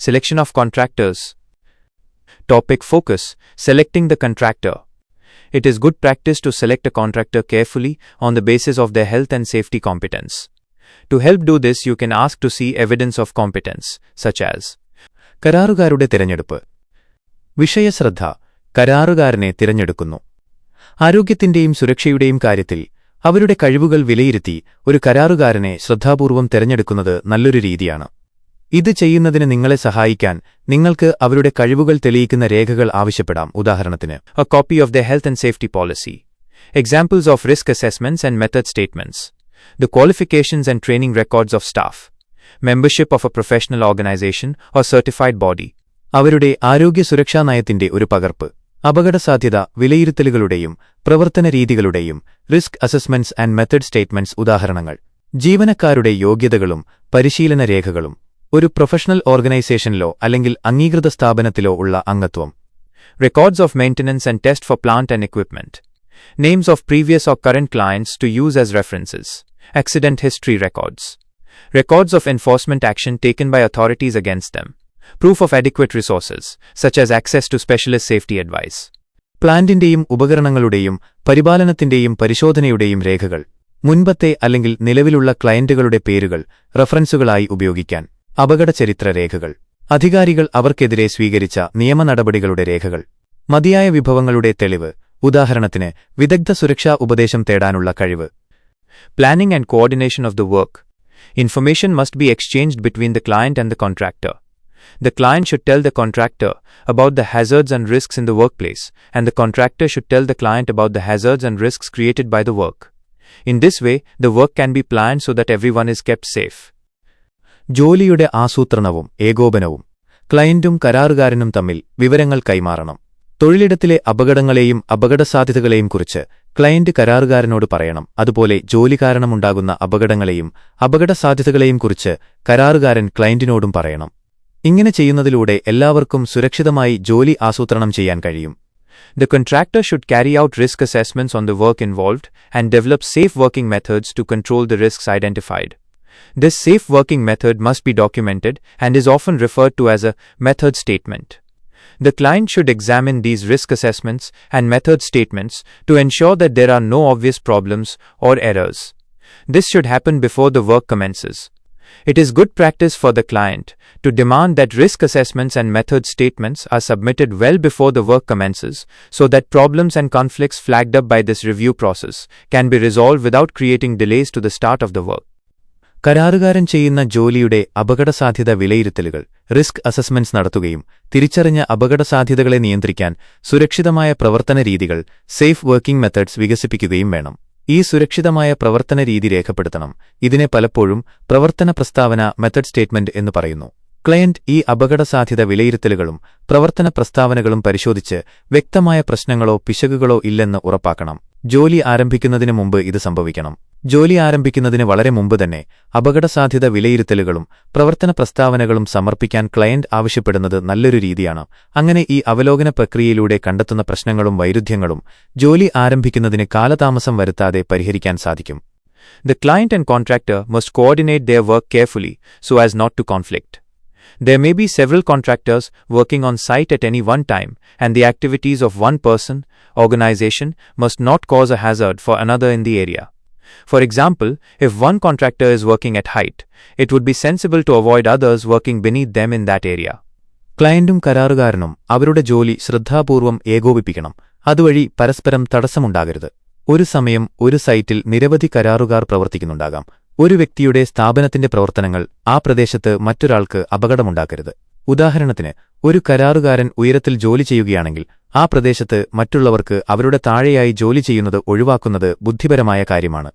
Selection of contractors. Topic Focus Selecting the contractor. It is good practice to select a contractor carefully on the basis of their health and safety competence. To help do this, you can ask to see evidence of competence, such as കരാറുകാരുടെ തിരഞ്ഞെടുപ്പ് വിഷയശ്രദ്ധ കരാറുകാരനെ തിരഞ്ഞെടുക്കുന്നു ആരോഗ്യത്തിന്റെയും സുരക്ഷയുടെയും കാര്യത്തിൽ അവരുടെ കഴിവുകൾ വിലയിരുത്തി ഒരു കരാറുകാരനെ ശ്രദ്ധാപൂർവം തിരഞ്ഞെടുക്കുന്നത് നല്ലൊരു രീതിയാണ് ഇത് ചെയ്യുന്നതിന് നിങ്ങളെ സഹായിക്കാൻ നിങ്ങൾക്ക് അവരുടെ കഴിവുകൾ തെളിയിക്കുന്ന രേഖകൾ ആവശ്യപ്പെടാം. ഉദാഹരണത്തിന് a copy of the health and safety policy examples of risk assessments and method statements the qualifications and training records of staff membership of a professional organisation or certified body അവരുടെ ആരോഗ്യ സുരക്ഷാ നയത്തിന്റെ ഒരു പകർപ്പ്. അപകടസാധ്യത വിലയിരുത്തലുകളുടെയും പ്രവർത്തന രീതികളുടെയും risk assessments and method statements ഉദാഹരണങ്ങൾ. ജീവനക്കാരുടെ യോഗ്യതകളും പരിശീലന രേഖകളും. ഒരു പ്രൊഫഷണൽ ഓർഗനൈസേഷനിലോ അല്ലെങ്കിൽ അംഗീകൃത സ്ഥാപനത്തിലോ ഉള്ള അംഗത്വം records of maintenance and test for plant and equipment, names of previous or current clients to use as references, accident history records, records of enforcement action taken by authorities against them, proof of adequate resources, such as access to specialist safety advice. പ്ലാന്റിന്റെയും ഉപകരണങ്ങളുടെയും പരിപാലനത്തിന്റെയും പരിശോധനയുടെയും രേഖകൾ മുൻപത്തെ അല്ലെങ്കിൽ നിലവിലുള്ള ക്ലയന്റുകളുടെ പേരുകൾ റഫറൻസുകളായി ഉപയോഗിക്കാൻ അപകടചരിത്ര രേഖകൾ അധികാരികൾ അവർക്കെതിരെ സ്വീകരിച്ച നിയമ നടപടികളുടെ രേഖകൾ മതിയായ വിഭവങ്ങളുടെ തെളിവ് ഉദാഹരണത്തിന് വിദഗ്ധ സുരക്ഷാ ഉപദേശം തേടാനുള്ള കഴിവ് Planning and coordination of the work. Information must be exchanged between the client and the contractor. The client should tell the contractor about the hazards and risks in the workplace, and the contractor should tell the client about the hazards and risks created by the work. In this way, the work can be planned so that everyone is kept safe. ജോലിയുടെ ആസൂത്രണവും ഏകോപനവും ക്ലയന്റും കരാറുകാരനും തമ്മിൽ വിവരങ്ങൾ കൈമാറണം. തൊഴിലിടത്തിലെ അപകടങ്ങളെയും അപകടസാധ്യതകളെയും കുറിച്ച് client കരാറുകാരനോട് പറയണം. അതുപോലെ ജോലി കാരണമുണ്ടാകുന്ന അപകടങ്ങളെയും അപകടസാധ്യതകളെയും കുറിച്ച് കരാറുകാരൻ ക്ലയന്റിനോടും പറയണം. ഇങ്ങനെ ചെയ്യുന്നതിലൂടെ എല്ലാവർക്കും സുരക്ഷിതമായി ജോലി ആസൂത്രണം ചെയ്യാൻ കഴിയും. The contractor should carry out risk assessments on the work involved and develop safe working methods to control the risks identified. This safe working method must be documented and is often referred to as a method statement. The client should examine these risk assessments and method statements to ensure that there are no obvious problems or errors. This should happen before the work commences. It is good practice for the client to demand that risk assessments and method statements are submitted well before the work commences so that problems and conflicts flagged up by this review process can be resolved without creating delays to the start of the work. കരാറുകാരൻ ചെയ്യുന്ന ജോലിയുടെ അപകടസാധ്യത വിലയിരുത്തലുകൾ risk assessments നടത്തുകയും തിരിച്ചറിഞ്ഞ അപകടസാധ്യതകളെ നിയന്ത്രിക്കാൻ സുരക്ഷിതമായ പ്രവർത്തന രീതികൾ സേഫ് വർക്കിംഗ് മെത്തേഡ്സ് വികസിപ്പിക്കുകയും വേണം. ഈ സുരക്ഷിതമായ പ്രവർത്തന രീതി രേഖപ്പെടുത്തണം. ഇതിനെ പലപ്പോഴും പ്രവർത്തന പ്രസ്താവന മെത്തഡ് സ്റ്റേറ്റ്മെന്റ് എന്ന് പറയുന്നു. ക്ലയന്റ് ഈ അപകടസാധ്യത വിലയിരുത്തലുകളും പ്രവർത്തന പ്രസ്താവനകളും പരിശോധിച്ച് വ്യക്തമായ പ്രശ്നങ്ങളോ പിശകുകളോ ഇല്ലെന്ന് ഉറപ്പാക്കണം. ജോലി ആരംഭിക്കുന്നതിന് മുമ്പ് ഇത് സംഭവിക്കണം. ജോലി ആരംഭിക്കുന്നതിന് വളരെ മുമ്പ് തന്നെ അപകടസാധ്യത വിലയിരുത്തലുകളും പ്രവർത്തന പ്രസ്താവനകളും സമർപ്പിക്കാൻ ക്ലയന്റ് ആവശ്യപ്പെടുന്നത് നല്ലൊരു രീതിയാണ്. അങ്ങനെ ഈ അവലോകന പ്രക്രിയയിലൂടെ കണ്ടെത്തുന്ന പ്രശ്നങ്ങളും വൈരുദ്ധ്യങ്ങളും ജോലി ആരംഭിക്കുന്നതിന് കാലതാമസം വരുത്താതെ പരിഹരിക്കാൻ സാധിക്കും. The client and contractor must coordinate their work carefully so as not to conflict. There may be several contractors working on site at any one time, and the activities of one person, organization, must not cause a hazard for another in the area. For example, if one contractor is working at height, it would be sensible to avoid others working beneath them in that area. ക്ലയന്റും കരാറുകാരനും അവരുടെ ജോലി ശ്രദ്ധാപൂർവം ഏകോപിപ്പിക്കണം അതുവഴി പരസ്പരം തടസ്സമുണ്ടാകരുത് ഒരു സമയം ഒരു സൈറ്റിൽ നിരവധി കരാറുകാർ പ്രവർത്തിക്കുന്നുണ്ടാകാം ഒരു വ്യക്തിയുടെ സ്ഥാപനത്തിന്റെ പ്രവർത്തനങ്ങൾ ആ പ്രദേശത്ത് മറ്റൊരാൾക്ക് അപകടമുണ്ടാക്കരുത്. ഉദാഹരണത്തിന് ഒരു കരാറുകാരൻ ഉയരത്തിൽ ജോലി ചെയ്യുകയാണെങ്കിൽ ആ പ്രദേശത്ത് മറ്റുള്ളവർക്ക് അവരുടെ താഴെയായി ജോലി ചെയ്യുന്നത് ഒഴിവാക്കുന്നത് ബുദ്ധിപരമായ കാര്യമാണ്.